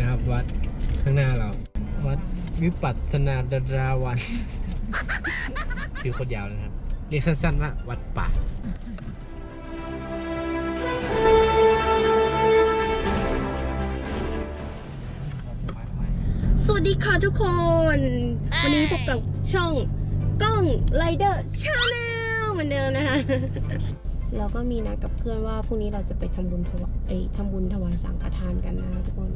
นะครับ วัดข้างหน้าเรา วัดวิปัสสนาดาราวัน ชื่อโคตรยาวเลยนะครับ เรียกสั้นๆว่าวัดป่าสวัสดีค่ะทุกคน วันนี้พบกับช่องกล้องไรเดอร์ชาแนลเหมือนเดิมนะคะ เราก็มีนัดกับเพื่อนว่าพรุ่งนี้เราจะไปทำบุญถวายเอ้ยทำบุญถวายสังฆทานกันนะคะทุกคน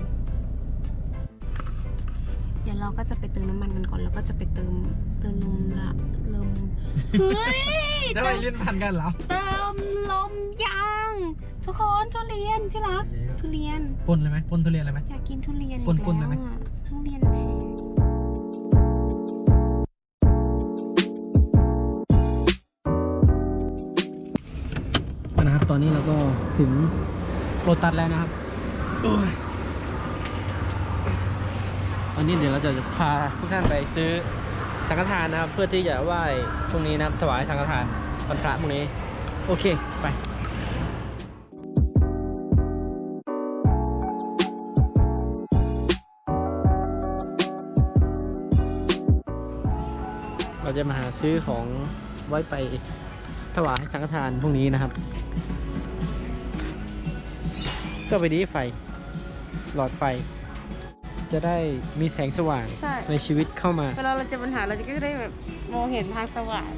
เดี๋ยวเราก็จะไปเติมน้ำมันกันก่อน แล้วก็จะไปเติมเติมลมละลมเฮ้ยจะไปเล่นพันกันเหรอ เติมลมยางทุกคนทุเรียนที่รักทุเรียนปนเลยไหมปนทุเรียนเลยไหมอยากกินทุเรียนปนๆได้ไหมอีกแล้วอะทุเรียนแพงนะครับ ตอนนี้เราก็ถึงโรตัสแล้วนะครับ โอ้ย ตอนนี้เดี๋ยวเราจะพาทุกท่านไปซื้อสังฆทานนะครับ เพื่อที่จะไหว้พรุ่งนี้นะครับถวายสังฆทานวันพระพรุ่งนี้ โอเคไปเราจะมาหาซื้อของไว้ไปถวายสังฆทานพรุ่งนี้นะครับ ก็ไปดีไฟ หลอดไฟ จะได้มีแสงสว่างใช่ ในชีวิตเข้ามาเวลาเราเจะปัญหาเราจะก็ได้แบบมองเห็นทางสว่าง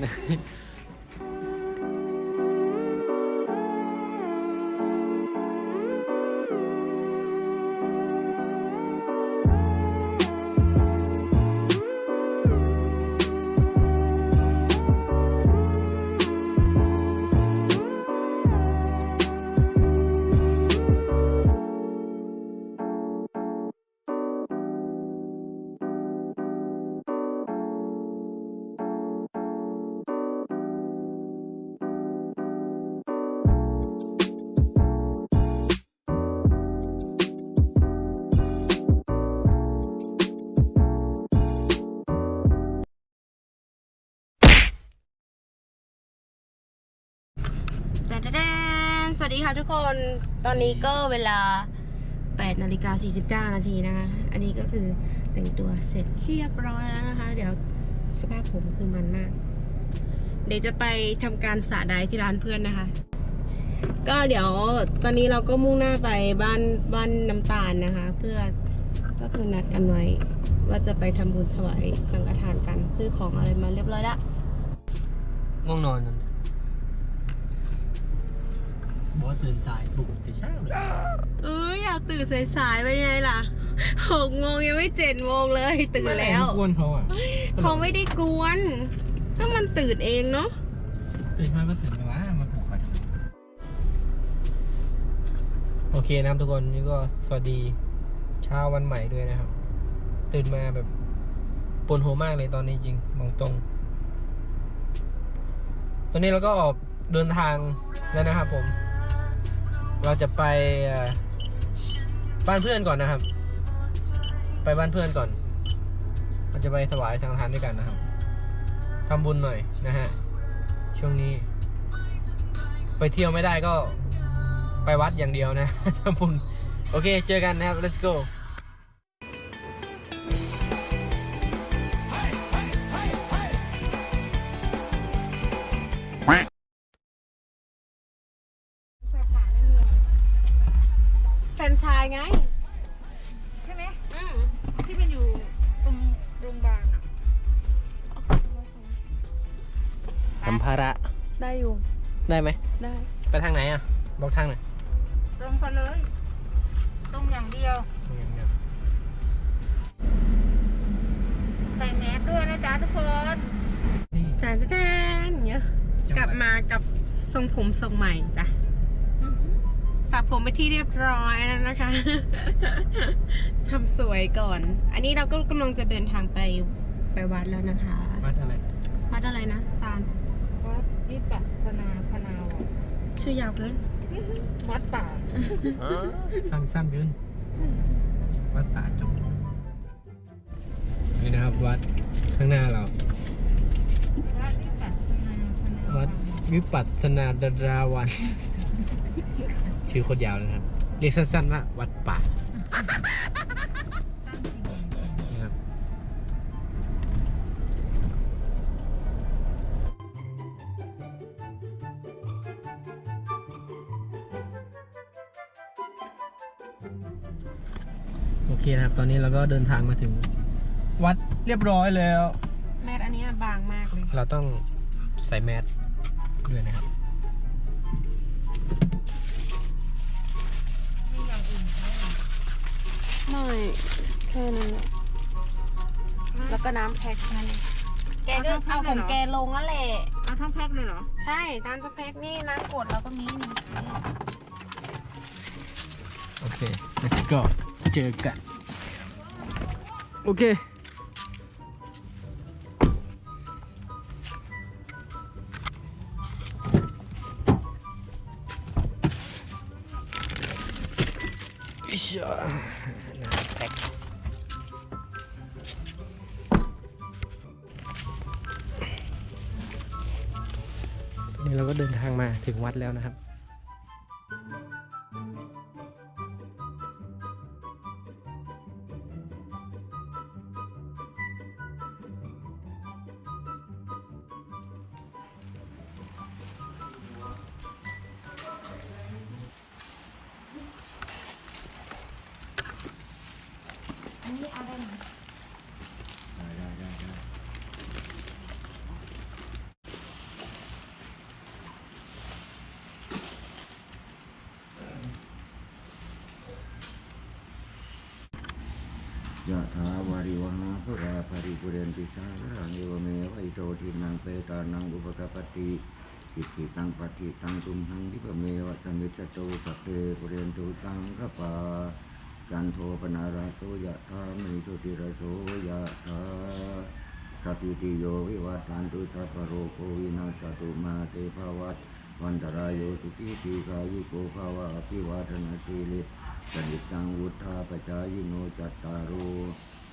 แดีค่ะทุกคนตอนนี้ก็เวลา8นาฬิกา49 นาทีนะคะ อันนี้ก็คือแต่งตัวเสร็จเรียบร้อยแล้วนะคะ เดี๋ยวสภาพผมคือมันมาก เดี๋ยวจะไปทำการสระใดที่ร้านเพื่อนนะคะ ก็เดี๋ยวตอนนี้เราก็มุ่งหน้าไปบ้านบ้านน้ำตาลนะคะ เพื่อก็คือนัดกันไว้ ว่าจะไปทำบุญถวายสังฆทานกัน ซื้อของอะไรมาเรียบร้อยล้วง่วงนอนจัง บอกว่าตื่นสายปลุกแต่เช้าเลยเอ้ยอยากตื่นสายๆไปไงล่ะหกโมงยังไม่เจ็ดโมงเลยตื่นแล้วไม่กวนเขาอะเขาไม่ได้กวนก็มันตื่นเองเนาะตื่นมาก็ตื่นไปว่ามาปลุกมาทำไมโอเคนะครับทุกคนนี่ก็สวัสดีเช้าวันใหม่ด้วยนะครับ ตื่นมาแบบปวดหัวมากเลยตอนนี้จริงมองตรง ตอนนี้เราก็ออกเดินทางแล้วนะครับผม เราจะไปบ้านเพื่อนก่อนนะครับ ไปบ้านเพื่อนก่อน เราจะไปถวายสังฆทานด้วยกันนะครับทำบุญหน่อยนะฮะ ช่วงนี้ ไปเที่ยวไม่ได้ก็ไปวัดอย่างเดียวนะทำบุญ โอเค เจอกันนะครับ let's go ชายไง ใช่ไหมอืมที่มันอยู่ตรงโรงพยาบาลอะสัมภาระได้อยู่ได้ไหมได้ไปทางไหนอะ บอกทางหน่อยตรงไปเลยตรงอย่างเดียวใส่แมสด้วยนะจ๊ะทุกคนนี่แตนแตนเยอะกลับมากับทรงผมทรงใหม่จ้ะสระ ผมไปที่เรียบร้อยแล้วนะคะทำสวยก่อน อันนี้เราก็กำลังจะเดินทางไปไปวัดแล้วนะคะ วัดอะไร วัดอะไรนะ ตาลวัดวิปัสสนาพนาวชื่อยาวเกินวัดป่าสั้นสั้นๆยืนวัดป่าจงนี่นะครับวัดข้างหน้าเรา วัดวิปัสสนาพนาววัดวิปัสสนาดาราวัน ชื่อโคตรยาวเลยครับ เรียกสั้นๆว่าวัดป่าสั้นจริงนะครับโอเคนะครับ ตอนนี้เราก็เดินทางมาถึง วัดเรียบร้อยแล้ว แมทอันเนี้ยบางมากเลย เราต้องใส่แมสด้วยนะครับ แค่นั้นแหละแล้วก็น้ำแพ็คนั่นเองแกก็เอาของแกลงนั่นแหละ เอาทั้งแพ็คเลยเหรอ ใช่น้ำสแพ็คนี่น้ำกดเราก็มีนี่โอเค let's go เจอกัน โอเคอิชาน้ำ แพ็คนี่เราก็เดินทางมาถึงวัดแล้วนะครับ ยะถาวาริวหาภราภริปุเรนติสารานิวเมวะอิโตทินังเปตานังอุปกปปติอิติตังปฏิตังตุมหังทิปเมวะสมิจโตสัพเพปุเรนตุตังกปาจันโทปนาราโตยะธามิโชติระโสยะธาสัพพิติโยวิวัฏสันตุสัพพะโรโควินาศตุมาเตภวัตวันตรายโยสุขีทีกายุโกภาวะอภิวาทนาสีลิ สนิจังวุธาปจายโนจัตตารุ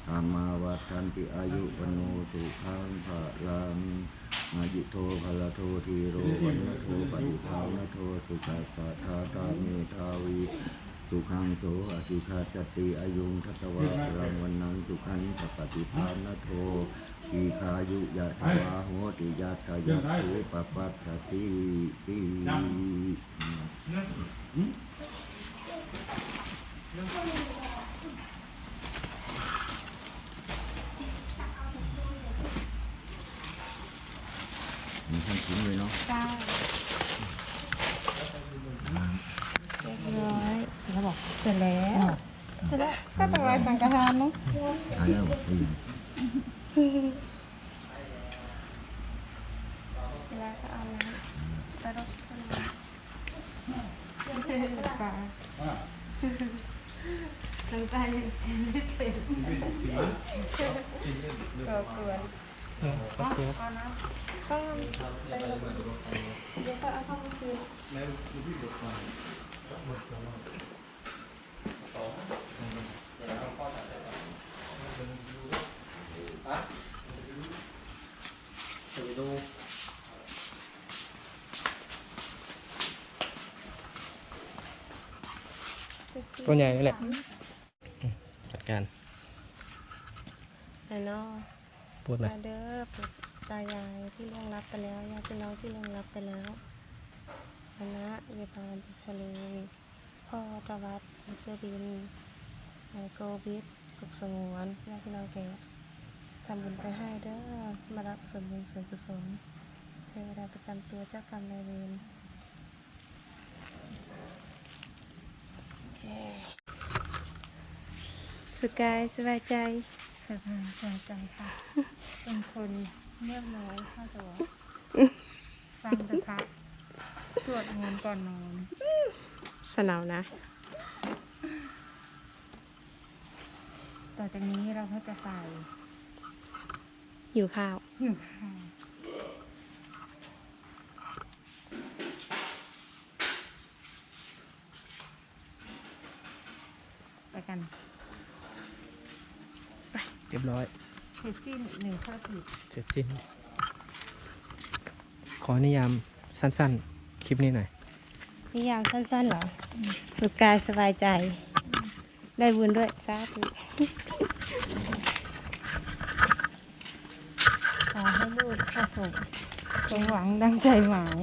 ธรรมาวัฏันติอายุปโนสุขังภะลังอายุโทภลโททีโรวันโทปฏิภาวนโทสุขัสสะทาตาเมทาวีสุขังโสอสิชาจติอายุงทัตวะรังวันนังสุขันสปฏิภาวนโททีคายุยะทวาโหติยะทายะเทปปัสสติติ มีขั้นถึงเลยเนาะเก้าเรียบร้อยเขาบอก เสร็จแล้วเสร็จแล้วก็ต้องรายสังฆทานเนาะอ่านแล้วอืมเวลาก็เอาน้ำไปรดต้นไม้ปลางใต้ยังเป็นก็ควรต้องเดี๋ยวก็เอาเข้ามาคืน ตัวใหญ่นี่แหละจัดการไอ้น้อพูดหน่อยมาเด้อปู่ตายายที่ล่วงลับไปแล้วญาติพี่น้องที่ล่วงลับไปแล้วคณะยาบาลพิชลีพ่อตวัดมุจรินนายโกวิทสุขสงวนญาติพี่น้องแกทำบุญไปให้เด้อมารับส่วนบุญส่วนกุศลเทวดาประจำตัวเจ้ากรรมนายเวรโอเค สุกายสบายใจสบายสบายใจค่ะ เป็นคนเรียบร้อยเข้าตัวฟังแต่พระสวดมนต์ก่อนนอนสนาวนะ ต่อจากนี้เราก็จะไปอยู่ข้าวหิวข้าวไปกัน เรียบร้อยเสร็จสิ้นหนึ่งข้าวผิดเสร็จสิ้น ขอนิยามสั้นๆ คลิปนี้หน่อย นิยามสั้นๆเหรอสุขกายสบายใจ ได้บุญด้วยสาธุขอให้ลูกประสบสมหวังดังใจหมาย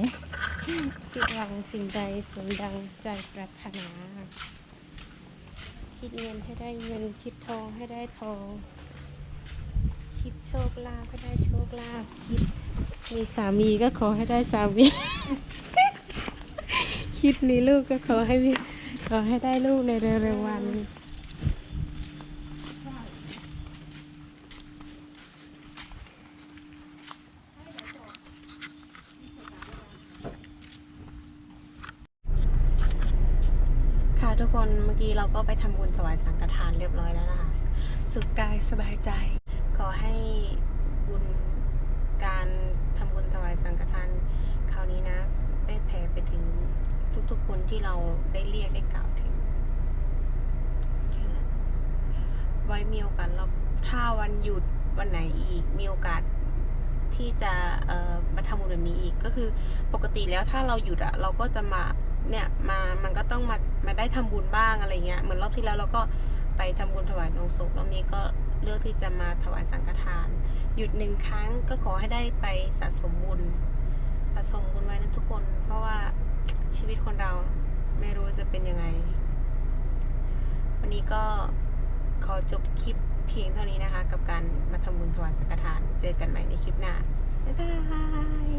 คิดหวังสิ่งใดสมดังใจปรารถนา คิดเงินให้ได้เงิน คิดทองให้ได้ทอง คิดโชคลาภให้ได้โชคลาภคิดมีสามีก็ขอให้ได้สามี คิดมีลูกก็ขอให้มีขอให้ได้ลูกในเร็วๆวัน ค่ะทุกคนเมื่อกี้เราก็ไปทำบุญถวายสังฆทานเรียบร้อยแล้วนะคะ สุขกายสบายใจ อให้บุญการทำบุญถวายสังฆทานคราวนี้นะ ได้แผ่ไปถึงทุกๆคนที่เราได้เรียกได้กล่าวถึง ไว้มีโอกาสเราถ้าวันหยุดวันไหนอีก มีโอกาสที่จะมาทำบุญแบบนี้อีกก็คือปกติแล้วถ้าเราหยุดอะเราก็จะมาเนี่ยมามันก็ต้องมามาได้ทำบุญบ้างอะไรเงี้ยเหมือนรอบที่แล้วเราก็ไปทำบุญถวายลงศพรอบนี้ก็ เลือกที่จะมาถวายสังฆทาน หยุดหนึ่งครั้งก็ขอให้ได้ไปสะสมบุญสะสมบุญไว้นะทุกคน เพราะว่าชีวิตคนเราไม่รู้จะเป็นยังไง วันนี้ก็ขอจบคลิปเพียงเท่านี้นะคะ กับการมาทำบุญถวายสังฆทาน เจอกันใหม่ในคลิปหน้าบ๊ายบาย